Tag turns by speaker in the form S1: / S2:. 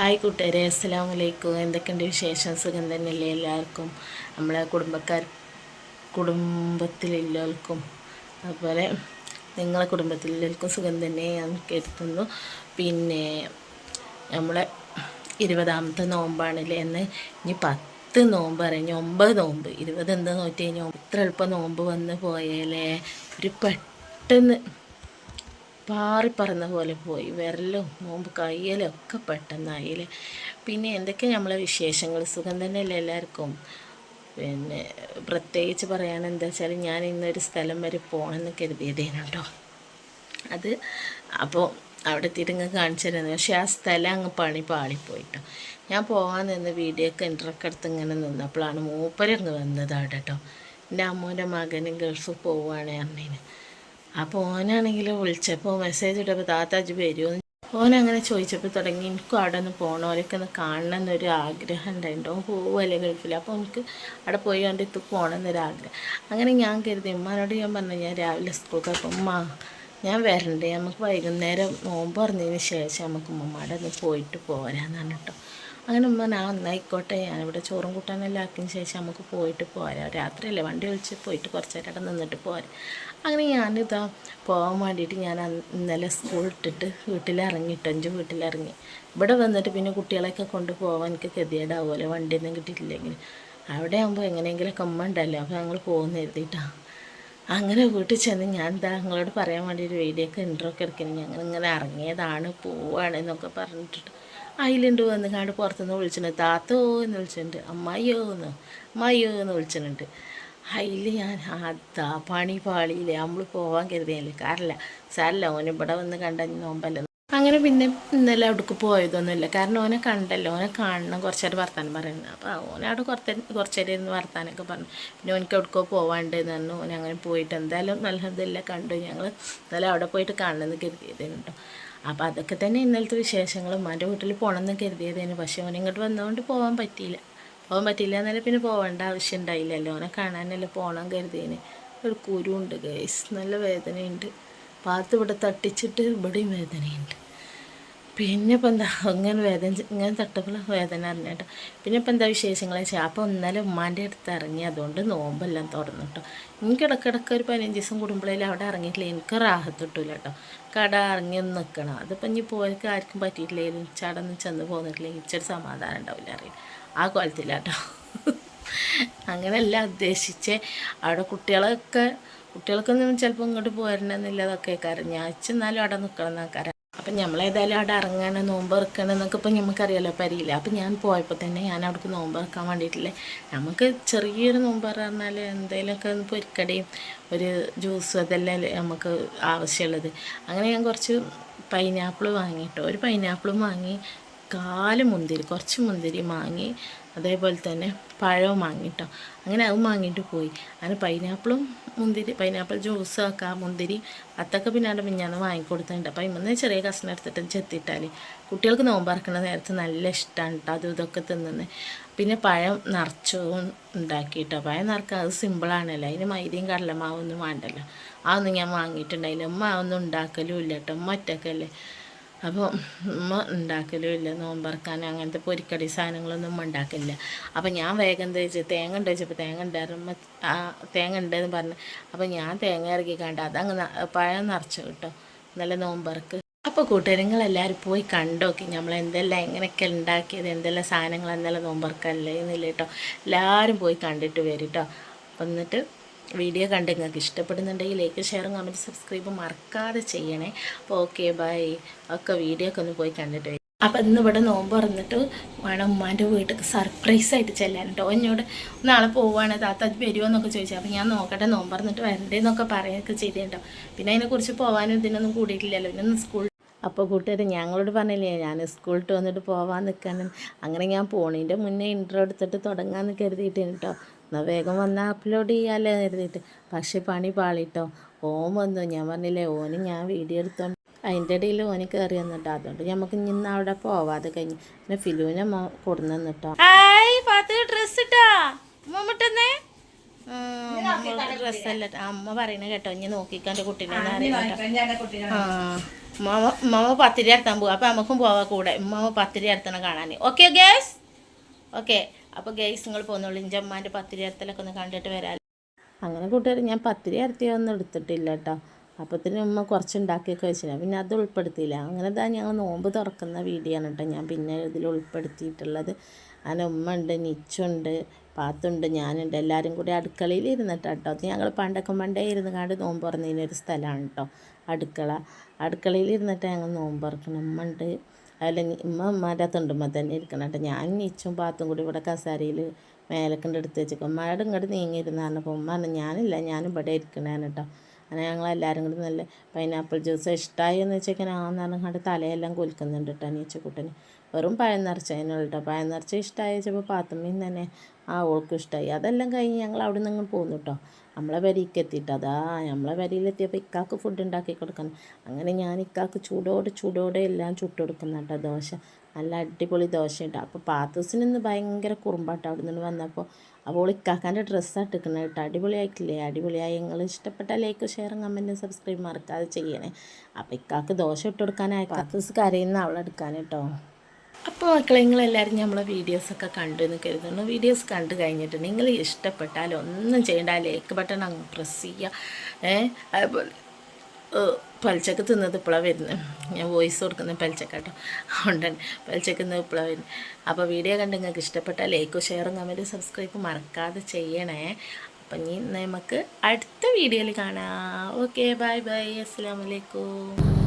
S1: Hi കൂട്ടുകാരെ അസ്സലാം വലൈക്കും എന്തൊക്കെയുണ്ട് വിശേഷം? സുഖം തന്നെയല്ലേ എല്ലാവർക്കും? നമ്മളെ കുടുംബക്കാർ കുടുംബത്തിലുള്ളവർക്കും അതുപോലെ നിങ്ങളെ കുടുംബത്തിലുള്ളവർക്കും സുഖം തന്നെ ഞാൻ കരുതുന്നു. പിന്നെ നമ്മളെ ഇരുപതാമത്തെ നോമ്പാണല്ലേ എന്ന് ഇനി പത്ത് നോമ്പ് അറിഞ്ഞു ഒമ്പത് നോമ്പ്. ഇരുപത് എന്താ നോക്കി കഴിഞ്ഞാൽ ഇത്ര എളുപ്പം നോമ്പ് വന്ന് പോയാലേ ഒരു പെട്ടെന്ന് പാറിപ്പറന്ന പോലെ പോയി. വിരലും നോമ്പ് കയ്യലും ഒക്കെ പെട്ടെന്നായില്ലേ പിന്നെ എന്തൊക്കെ നമ്മളെ വിശേഷങ്ങൾ? സുഖം തന്നെയല്ലേ എല്ലാവർക്കും? പിന്നെ പ്രത്യേകിച്ച് പറയാൻ എന്താ വെച്ചാൽ ഞാൻ ഇന്നൊരു സ്ഥലം വരെ പോകണമെന്ന് കരുതിയതേനു കേട്ടോ അത് അപ്പോൾ അവിടെ എത്തിയിട്ട് കാണിച്ചു തരുന്നത് പക്ഷേ ആ സ്ഥലം അങ്ങ് പണി പാളിപ്പോയിട്ടോ. ഞാൻ പോകാൻ നിന്ന് വീഡിയോ ഒക്കെ ഇന്റർക്കെടുത്ത് ഇങ്ങനെ നിന്നപ്പോഴാണ് മൂപ്പരങ്ങ് വന്നത് അവിടെ കേട്ടോ. എന്റെ അമ്മൂന്റെ മകനും ഗൾഫ് പോവുകയാണ് പറഞ്ഞതിന് അപ്പോൾ ഓനാണെങ്കിൽ വിളിച്ചപ്പോൾ മെസ്സേജ് ഇട്ടപ്പോൾ താത്താജ് വരുമെന്ന് ഓൻ അങ്ങനെ ചോദിച്ചപ്പോൾ തുടങ്ങി എനിക്കും അവിടെ ഒന്ന് പോകണം അവരൊക്കെ ഒന്ന് കാണണം എന്നൊരു ആഗ്രഹം ഉണ്ടായിട്ടോ പോവുമല്ലേ ഗൾഫിൽ അപ്പോൾ എനിക്ക് അവിടെ പോയി കൊണ്ട് ഇത് പോകണം അങ്ങനെ ഞാൻ കരുതി ഉമ്മാനോട് ഞാൻ പറഞ്ഞു ഞാൻ രാവിലെ സ്കൂൾക്ക്. അപ്പം ഉമ്മ ഞാൻ വരണ്ടേ. നമുക്ക് വൈകുന്നേരം നോമ്പ് പറഞ്ഞതിന് ശേഷം നമുക്ക് ഉമ്മമാടെ ഒന്ന് പോയിട്ട് പോരാന്ന് കേട്ടോ അങ്ങനെ ഉമ്മ ഞാൻ ഒന്നായിക്കോട്ടെ ഞാനിവിടെ ചോറും കൂട്ടാനെല്ലാം ആക്കിയതിന് ശേഷം നമുക്ക് പോയിട്ട് പോരാം. രാത്രിയല്ലേ വണ്ടി വിളിച്ച് പോയിട്ട് കുറച്ച് നേരം അവിടെ നിന്നിട്ട് പോരാം. അങ്ങനെ ഞാനിതാ പോകാൻ വേണ്ടിയിട്ട് ഞാൻ ഇന്നലെ സ്കൂൾ ഇട്ടിട്ട് വീട്ടിലിറങ്ങിയിട്ട് അഞ്ച് വീട്ടിലിറങ്ങി. ഇവിടെ വന്നിട്ട് പിന്നെ കുട്ടികളെയൊക്കെ കൊണ്ട് പോകാൻ എനിക്ക് വണ്ടി ഒന്നും കിട്ടിയിട്ടില്ലെങ്കിൽ. അവിടെ ആകുമ്പോൾ എങ്ങനെയെങ്കിലുമൊക്കെ ഉമ്മ ഉണ്ടല്ലോ അപ്പോൾ ഞങ്ങൾ പോകുന്ന എഴുതിയിട്ടാണ് അങ്ങനെ വീട്ടിൽ ചെന്ന് ഞാൻ എന്താ നിങ്ങളോട് പറയാൻ വേണ്ടി ഒരു വീഡിയോ ഒക്കെ ഇൻട്രോ ഒക്കെ എടുക്കണം. ഞങ്ങൾ ഇങ്ങനെ ഇറങ്ങിയതാണ് പോവാണ് എന്നൊക്കെ പറഞ്ഞിട്ട് അതിലുണ്ട് വന്ന് കാണ്ട് പുറത്തുനിന്ന് വിളിച്ചിട്ടുണ്ട്. താത്തോ എന്ന് വിളിച്ചിട്ടുണ്ട്. അമ്മായിയോ എന്ന്. അമ്മായിയോ എന്ന് വിളിച്ചിട്ടുണ്ട്. അതിൽ ഞാൻ അതാ പണി പാളിയില്ലേ. നമ്മൾ പോവാൻ കരുതിയല്ലേ കാരല്ല സാരല്ല. ഓനെ ഇവിടെ വന്ന് കണ്ട നോമ്പല്ല. അങ്ങനെ പിന്നെ ഇന്നലെ അവിടേക്ക് പോയതൊന്നുമില്ല. കാരണം ഓനെ കണ്ടല്ലോ. ഓനെ കാണണം കുറച്ചേരം വർത്താനം പറയുന്നത് അപ്പോൾ ഓനവിടെ കുറച്ച് കുറച്ചേരം ഇരുന്ന് വർത്താനൊക്കെ പറഞ്ഞു. പിന്നെ ഓനക്ക് എവിടേക്കോ പോവാണ്ടെന്ന് പറഞ്ഞു. ഓനെ അങ്ങനെ പോയിട്ട് എന്തായാലും നല്ലതല്ല കണ്ടു. ഞങ്ങൾ എന്തായാലും അവിടെ പോയിട്ട് കാണണമെന്ന് കരുതിയതേ കേട്ടോ അപ്പോൾ അതൊക്കെ തന്നെ ഇന്നലത്തെ വിശേഷങ്ങൾ ഉമ്മാന്റെ വീട്ടിൽ പോകണമെന്ന് കരുതിയതേനു. പക്ഷേ അവൻ ഇങ്ങോട്ട് വന്നതുകൊണ്ട് പോകാൻ പറ്റിയില്ല. പോകാൻ പറ്റിയില്ല എന്നാലും പിന്നെ പോകേണ്ട ആവശ്യം ഉണ്ടായില്ലല്ലോ അവനെ കാണാനല്ലേ പോകണം കരുതിയതിന് ഒരു കുരുണ്ട് ഗൈസ് നല്ല വേദനയുണ്ട്. പാത്ത് ഇവിടെ തട്ടിച്ചിട്ട് ഇവിടെയും വേദനയുണ്ട്. പിന്നെ ഇപ്പം എന്താ ഇങ്ങനെ വേദന ഇങ്ങനെ തട്ടപ്പോൾ വേദന അറിഞ്ഞേട്ടോ. പിന്നെ ഇപ്പം എന്താ വിശേഷങ്ങളെ വെച്ചാൽ അപ്പോൾ ഇന്നലെ ഉമ്മാന്റെ അടുത്ത് ഇറങ്ങി അതുകൊണ്ട് നോമ്പെല്ലാം തുറന്നു കേട്ടോ എനിക്ക് ഇടയ്ക്കിടയ്ക്ക് ഒരു പതിനഞ്ച് ദിവസം കൂടുമ്പോഴേലും അവിടെ ഇറങ്ങിയിട്ടില്ല. എനിക്ക് റാഹത്ത് കിട്ടൂല കേട്ടോ കട ഇറങ്ങി ഒന്ന് നിൽക്കണം. അതിപ്പം ഇനി പോയൊക്കെ ആർക്കും പറ്റിയിട്ടില്ലെങ്കിലും ചടന്ന് ചെന്ന് പോന്നിട്ടില്ലെങ്കിൽ ഇച്ചിരി സമാധാനം ഉണ്ടാവില്ല അറിയില്ല. ആ കോലത്തിലാട്ടോ അങ്ങനെയല്ല ഉദ്ദേശിച്ച്. അവിടെ കുട്ടികളൊക്കെ കുട്ടികൾക്കൊന്നും ചിലപ്പോൾ ഇങ്ങോട്ട് പോരണമെന്നില്ല. അതൊക്കെ കാര്യം ഞാൻ എന്നാലും അവിടെ നിൽക്കണം എന്നൊക്കെ അപ്പം നമ്മളേതായാലും അവിടെ ഇറങ്ങണം നോമ്പ് ഇറക്കണം എന്നൊക്കെ ഇപ്പം നമുക്കറിയാലോ പരിയില്ല? അപ്പം ഞാൻ പോയപ്പോൾ തന്നെ ഞാൻ അവിടേക്ക് നോമ്പ് ഇറക്കാൻ വേണ്ടിയിട്ടില്ലേ? നമുക്ക് ചെറിയൊരു നോമ്പ് പറഞ്ഞാൽ എന്തെങ്കിലുമൊക്കെ പൊരിക്കടയും ഒരു ജ്യൂസും അതെല്ലാം നമുക്ക് ആവശ്യമുള്ളത് അങ്ങനെ ഞാൻ കുറച്ച് പൈനാപ്പിൾ വാങ്ങിയിട്ടോ ഒരു പൈനാപ്പിളും വാങ്ങി. കാൽ മുന്തിരി കുറച്ച് മുന്തിരി മാങ്ങി അതേപോലെ തന്നെ പഴവും വാങ്ങിട്ടോ അങ്ങനെ അതും വാങ്ങിയിട്ട് പോയി. അങ്ങനെ പൈനാപ്പിളും മുന്തിരി പൈനാപ്പിൾ ജ്യൂസ് ആക്കാം മുന്തിരി അത്തൊക്കെ പിന്നെ അവിടെ മിഞ്ഞാന്ന് വാങ്ങിക്കൊടുത്തിട്ടുണ്ട്. അപ്പം ഇമ്മന്ന് ചെറിയ കഷ്ണം എടുത്തിട്ട് ചെത്തിയിട്ടാൽ കുട്ടികൾക്ക് നോമ്പറക്കണ നേരത്ത് നല്ല ഇഷ്ടമാണ് കേട്ടോ അതും ഇതൊക്കെ തിന്നുന്നത് പിന്നെ പഴം നിറച്ചതും ഉണ്ടാക്കിയിട്ടോ പഴം നിറക്കുക അത് സിമ്പിളാണല്ലോ അതിന് മൈദയും കടലമാവൊന്നും വേണ്ടല്ലോ. അതൊന്നും ഞാൻ വാങ്ങിയിട്ടുണ്ടായില്ല ഉമ്മ അതൊന്നും ഉണ്ടാക്കലും ഇല്ല കേട്ടോ ഉമ്മ ഒറ്റക്കല്ലേ. അപ്പോൾ ഉമ്മ ഉണ്ടാക്കലും ഇല്ല നോമ്പറക്കാൻ അങ്ങനത്തെ പൊരിക്കടി സാധനങ്ങളൊന്നും ഉമ്മ ഉണ്ടാക്കില്ല അപ്പോൾ ഞാൻ വേഗം വെച്ചാൽ തേങ്ങ ഉണ്ട് വെച്ചപ്പോൾ തേങ്ങ ഉണ്ടായിരുന്നു. ആ തേങ്ങ ഉണ്ടെന്ന് പറഞ്ഞു. അപ്പോൾ ഞാൻ തേങ്ങ ഇറക്കി കണ്ട അതങ്ങ് പഴം നിറച്ചു കിട്ടും. നല്ല നോമ്പറക്ക് അപ്പോൾ കൂട്ടുകാരങ്ങളെല്ലാവരും പോയി കണ്ടോക്കി നമ്മൾ എന്തെല്ലാം എങ്ങനെയൊക്കെ ഉണ്ടാക്കിയത് എന്തെല്ലാം സാധനങ്ങൾ എന്തെല്ലാം നോമ്പറക്കല്ലേ എന്നില്ല കേട്ടോ. എല്ലാവരും പോയി കണ്ടിട്ട് വരും കേട്ടോ. എന്നിട്ട് വീഡിയോ കണ്ട് നിങ്ങൾക്ക് ഇഷ്ടപ്പെടുന്നുണ്ടെങ്കിൽ ലൈക്ക് ഷെയറും കമന്റ് സബ്സ്ക്രൈബും മറക്കാതെ ചെയ്യണേ. അപ്പോൾ ഓക്കെ ബൈ ഒക്കെ വീഡിയോ ഒക്കെ ഒന്ന് പോയി കണ്ടിട്ട് അപ്പം ഇന്ന് ഇവിടെ നോമ്പ് തുറന്നിട്ട് വേണം ഉമ്മാന്റെ വീട്ടിൽ സർപ്രൈസ് ആയിട്ട് ചെല്ലാൻ കേട്ടോ എന്നോട് നാളെ പോവാണ് താത്ത അത് വരുമോ ചോദിച്ചു. അപ്പം ഞാൻ നോക്കട്ടെ നോമ്പ് തുറന്നിട്ട് വരണ്ടേ എന്നൊക്കെ പറയുകയൊക്കെ ചെയ്തിട്ടുണ്ടോ പിന്നെ അതിനെക്കുറിച്ച് പോകാനും ഇതിനൊന്നും കൂടിയിട്ടില്ലല്ലോ. പിന്നെ സ്കൂൾ അപ്പോൾ കൂട്ടുകാർ ഞങ്ങളോട് പറഞ്ഞില്ലേ ഞാൻ സ്കൂളിട്ട് വന്നിട്ട് പോവാൻ നിൽക്കണം അങ്ങനെ ഞാൻ പോണതിന്റെ മുന്നേ ഇൻട്രോ എടുത്തിട്ട് തുടങ്ങാമെന്ന് കരുതിയിട്ടുണ്ട് കേട്ടോ. എന്നാൽ വേഗം വന്നാൽ അപ്ലോഡ് ചെയ്യാമല്ലോ കരുതിയിട്ട്. പക്ഷേ പണി പാളിട്ടോ. ഓൻ വന്നു. ഞാൻ പറഞ്ഞില്ലേ ഓന് ഞാൻ വീഡിയോ എടുത്തോണ്ട് അതിന്റെ ഇടയിൽ ഓന് കയറി വന്നിട്ടോ അതുകൊണ്ട് നമുക്ക് ഇന്ന് അവിടെ പോവാതെ കഴിഞ്ഞു പിന്നെ ഫിലുവിനെ മോ കൊടുന്നു തന്നിട്ടോ. ഡ്രസ് ഇട്ടാ? മമ്മട്ടന്നേ ഡ്രസ്സല്ല അമ്മ പറയണ കേട്ടോ. ഇനി നോക്കിക്കാന്റെ കുട്ടീനെ ആ ഉമ്മാമ ഉമ്മാമ പത്തിരി അരത്താൻ പോവാ. അപ്പം നമുക്കും പോവാ കൂടെ. ഉമ്മാമ പത്തിരി അരത്തണം കാണാൻ ഓക്കെ ഗേസ് ഓക്കെ അപ്പോൾ ഗൈസ് നിങ്ങൾ പോകുന്നുള്ളൂ ഇഞ്ചമ്മാന്റെ പത്തിരി അരത്തലൊക്കെ ഒന്ന് കണ്ടിട്ട് വരാം അങ്ങനെ കൂട്ടുകാർ ഞാൻ പത്തിരി അരത്തിയൊന്നും എടുത്തിട്ടില്ല കേട്ടോ അപ്പത്തിന് ഉമ്മ കുറച്ച് ഉണ്ടാക്കിയൊക്കെ വെച്ചില്ല പിന്നെ അത് ഉൾപ്പെടുത്തിയില്ല. അങ്ങനെ തന്നെ ഞങ്ങൾ നോമ്പ് തുറക്കുന്ന വീഡിയോ ആണ് കേട്ടോ ഞാൻ പിന്നെ ഇതിൽ ഉൾപ്പെടുത്തിയിട്ടുള്ളത്. അങ്ങനെ ഉമ്മ ഉണ്ട് നിച്ചുണ്ട് പാത്തുണ്ട് ഞാനുണ്ട്. എല്ലാവരും കൂടി അടുക്കളയിൽ ഇരുന്നിട്ട് കേട്ടോ അത് ഞങ്ങൾ പണ്ടൊക്കെ പണ്ടേ ഇരുന്ന് കാണ്ട് നോമ്പ് തുറന്നതിനൊരു സ്ഥലമാണ് കേട്ടോ അടുക്കള. അടുക്കളയിൽ ഇരുന്നിട്ട് ഞങ്ങൾ നോമ്പ് തുറക്കണം. ഉമ്മ ഉണ്ട് അതിൽ ഉമ്മ ഉമ്മാന്റെ തുണ്ടുമ്മ തന്നെ ഇരിക്കണം കേട്ടോ. ഞാൻ നീച്ചും പാത്തും കൂടി ഇവിടെ കസാരയിൽ മേലക്കണ്ട് എടുത്ത് വെച്ചേക്കും. ഉമ്മയുടെ ഇങ്ങോട്ട് നീങ്ങിയിരുന്ന പറഞ്ഞപ്പോൾ ഉമ്മ പറഞ്ഞു ഞാനില്ല ഞാനും ഇവിടെ ഇരിക്കണേന്ന് കേട്ടോ. അങ്ങനെ ഞങ്ങൾ എല്ലാവരും കൂടി നല്ല പൈനാപ്പിൾ ജ്യൂസ് ഇഷ്ടമായി എന്ന് വെച്ചേക്കാൻ ആ കണ്ട് തലയെല്ലാം കൊലിക്കുന്നുണ്ട് കേട്ടോ നീച്ചക്കുട്ടന് വെറും പഴം നിറച്ചതിനുള്ള കേട്ടോ. പഴം നിറച്ച ഇഷ്ടമായി വെച്ചപ്പോൾ പാത്തുമ്മയും തന്നെ ആ ഓൾക്ക് ഇഷ്ടമായി അതെല്ലാം കഴിഞ്ഞ് ഞങ്ങൾ അവിടെ നിന്ന് പോന്നു കേട്ടോ. നമ്മളെ വരിക്ക് എത്തിയിട്ട് അതാ നമ്മളെ വരിയിലെത്തിയപ്പോൾ ഇക്കാക്ക് ഫുഡ് ഉണ്ടാക്കി കൊടുക്കണം അങ്ങനെ ഞാൻ ഇക്കാക്ക് ചൂടോടെ ചൂടോടെ എല്ലാം ചുട്ട് കൊടുക്കുന്ന കേട്ടോ ദോശ. നല്ല അടിപൊളി ദോശ ഉണ്ടാവും അപ്പോൾ പാത്തൂസിന് ഇന്ന് ഭയങ്കര കുറുമ്പാട്ടോ അവിടെ നിന്ന് വന്നപ്പോൾ അപ്പോൾ ഇക്കാക്കാന്റെ ഡ്രസ്സാണ് ഇട്ടിക്കുന്നത് കേട്ടോ. അടിപൊളിയായിട്ടില്ലേ? അടിപൊളിയായി. നിങ്ങൾ ഇഷ്ടപ്പെട്ട ലൈക്ക് ഷെയർ കമന്റും സബ്സ്ക്രൈബ് മറക്കാതെ ചെയ്യണേ. അപ്പോൾ ഇക്കാക്ക് ദോശ ഇട്ട് കൊടുക്കാനായി. പാത്തൂസ് കരയുന്ന അവളെടുക്കാൻ കേട്ടോ. അപ്പോൾ മക്കളെ നിങ്ങളെല്ലാവരും നമ്മളെ വീഡിയോസൊക്കെ കണ്ടു എന്ന് കരുതുന്നു. വീഡിയോസ് കണ്ടു കഴിഞ്ഞിട്ട് നിങ്ങൾ ഇഷ്ടപ്പെട്ടാൽ ഒന്നും ചെയ്യേണ്ട ലൈക്ക് ബട്ടൺ അങ്ങ് പ്രസ് ചെയ്യുക. ഏ അതുപോലെ പലിച്ചക്ക് തിന്നത് ഇപ്പോഴാണ് വരുന്നത് ഞാൻ വോയിസ് കൊടുക്കുന്നത് പലിച്ചക്കാട്ടോ അതുകൊണ്ട് തന്നെ പലിച്ചക്ക് തിന്നത് ഇപ്പോഴാണ് വരുന്നത് അപ്പോൾ വീഡിയോ കണ്ട് നിങ്ങൾക്ക് ഇഷ്ടപ്പെട്ട ലൈക്കും ഷെയറും കമന്റും സബ്സ്ക്രൈബും മറക്കാതെ ചെയ്യണേ. അപ്പം ഇനി നമുക്ക് അടുത്ത വീഡിയോയിൽ കാണാം. ഓക്കെ ബൈ ബൈ അസ്സാം വലൈക്കും